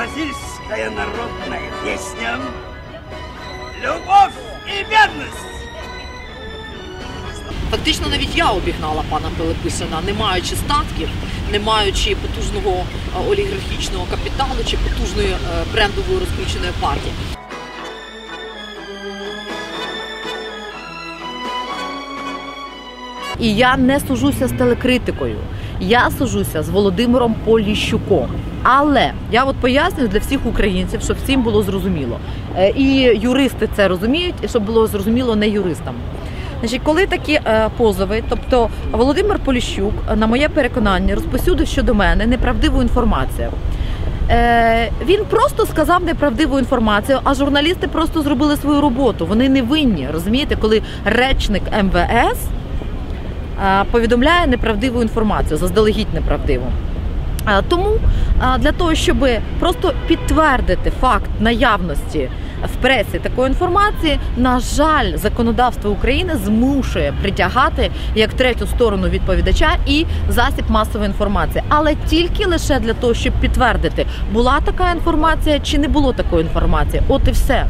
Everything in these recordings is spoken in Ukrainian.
бразильская народная песня «Любовь и бедность». Фактично навіть я обігнала пана Пилипишина, не маючи статків, не маючи потужного е, олігархічного капіталу чи потужної е, брендової розкрученої партії. І я не сужуся з телекритикою. Я сужуся з Володимиром Поліщуком. Але я от пояснюю для всіх українців, щоб всім було зрозуміло. Е, І юристи це розуміють, і щоб було зрозуміло не юристам. Значить, коли такі е, позови, тобто Володимир Поліщук, е, на моє переконання, розпосюдив щодо мене неправдиву інформацію. Він просто сказав неправдиву інформацію, а журналісти просто зробили свою роботу. Вони не винні, розумієте, коли речник МВС повідомляє неправдиву інформацію, заздалегідь неправдиву. Е, Тому е, для того, щоб просто підтвердити факт наявності в пресі такої інформації, на жаль, законодавство України змушує притягати як третю сторону відповідача і засіб масової інформації, але тільки лише для того, щоб підтвердити, була така інформація чи не було такої інформації. От і все.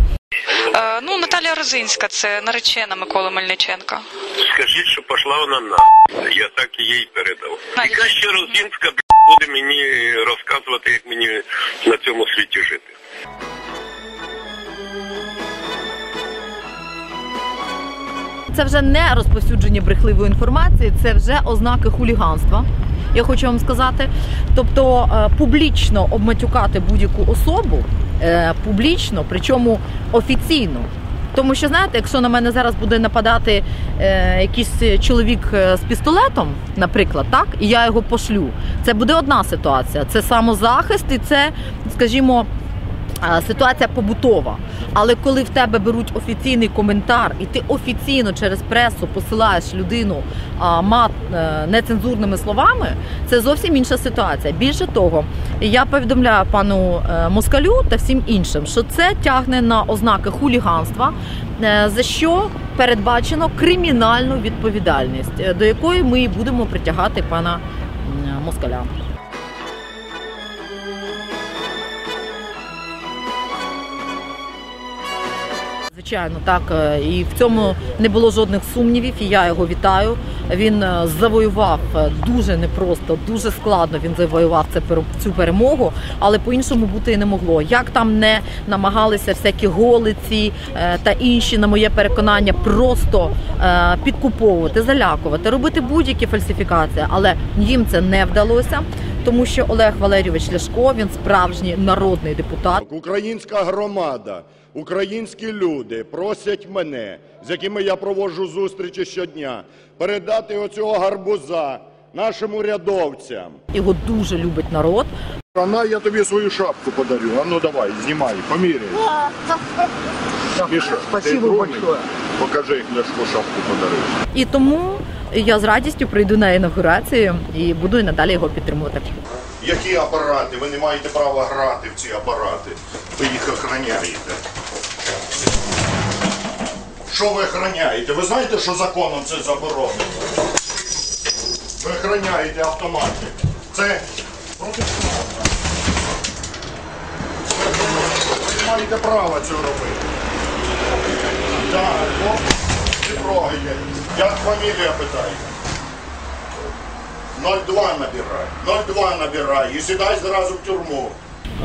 Ну, Наталія Розинська, це наречена Миколи Мельниченка. Скажіть, що пішла вона на. Я так і їй передав. А, Яка ще Розінська б**, буде мені розказувати, як мені на цьому світі жити. Це вже не розповсюдження брехливої інформації, це вже ознаки хуліганства. Я хочу вам сказати. Тобто е, публічно обматюкати будь-яку особу, публічно, причому офіційно. Тому що знаєте, якщо на мене зараз буде нападати е, якийсь чоловік е, з пістолетом, наприклад, так, і я його пошлю, це буде одна ситуація. Це самозахист і це, скажімо, ситуація побутова. Але коли в тебе беруть офіційний коментар, і ти офіційно через пресу посилаєш людину мат е, нецензурними словами, це зовсім інша ситуація. Більше того, я повідомляю пану е, Москалю та всім іншим, що це тягне на ознаки хуліганства, е, за що передбачено кримінальну відповідальність, до якої ми будемо притягати пана Москаля. Звичайно, так е, і в цьому не було жодних сумнівів. І я його вітаю. Він е, завоював е, дуже непросто, дуже складно. Він завоював це цю перемогу, але по-іншому бути і не могло. Як там не намагалися всякі голиці та інші, на моє переконання, просто підкуповувати, залякувати, робити будь-які фальсифікації, але їм це не вдалося. Тому що Олег Валерійович Ляшко він справжній народний депутат. Українська громада, українські люди просять мене, з якими я проводжу зустрічі щодня, передати оцього гарбуза нашим урядовцям. Його дуже любить народ. Вона, я тобі свою шапку подарю. А ну давай, знімай, поміряй. Міша, Спасибо большое. Покажи, як Ляшко шапку подарив. І тому я з радістю прийду на інавгурацію і буду і надалі його підтримувати. Які апарати? Ви не маєте права грати в ці апарати. Ви їх охороняєте. Що ви охороняєте? Ви знаєте, що законом це заборонено? Ви охороняєте автомати. Це проти Ви маєте права цього робити. Так, Як фамілія питає? 02 набирай. 02 набирай і сідай зразу в тюрму.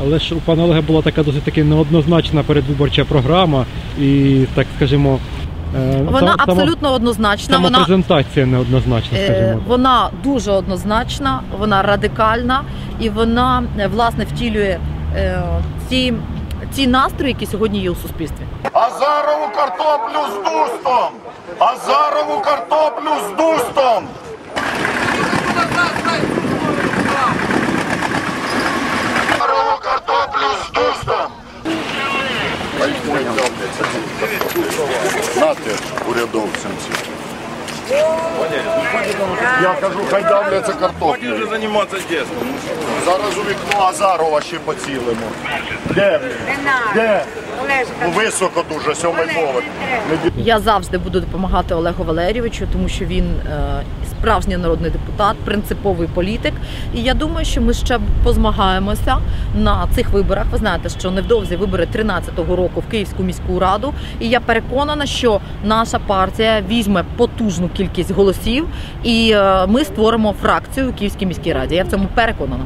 Але ж у пана Олега була така досить таки неоднозначна передвиборча програма і, так скажімо, е, Вона сама- абсолютно однозначна. сама Вона презентація неоднозначна, Е, скажімо. так. Вона дуже однозначна, вона радикальна і вона е, власне втілює е, ці, ці настрої, які сьогодні є у суспільстві. Азарову картоплю з дустом! Азарову картоплю з дустом! Азарову картоплю з дустом! Нате урядовцям ці. Я кажу, хай давляться картоплю. Вже займатися дійсно. Зараз у вікно Азарова ще поцілимо. Де? Де? Ну, високо дуже, сьомий поверх. Я завжди буду допомагати Олегу Валерійовичу, тому що він е, справжній народний депутат. принциповий політик. І я думаю, що ми ще позмагаємося на цих виборах. Ви знаєте, що невдовзі вибори 13-го року в Київську міську раду. І я переконана, що наша партія візьме потужну кількість голосів, і е, ми створимо фракцію у Київській міській раді. Я в цьому переконана.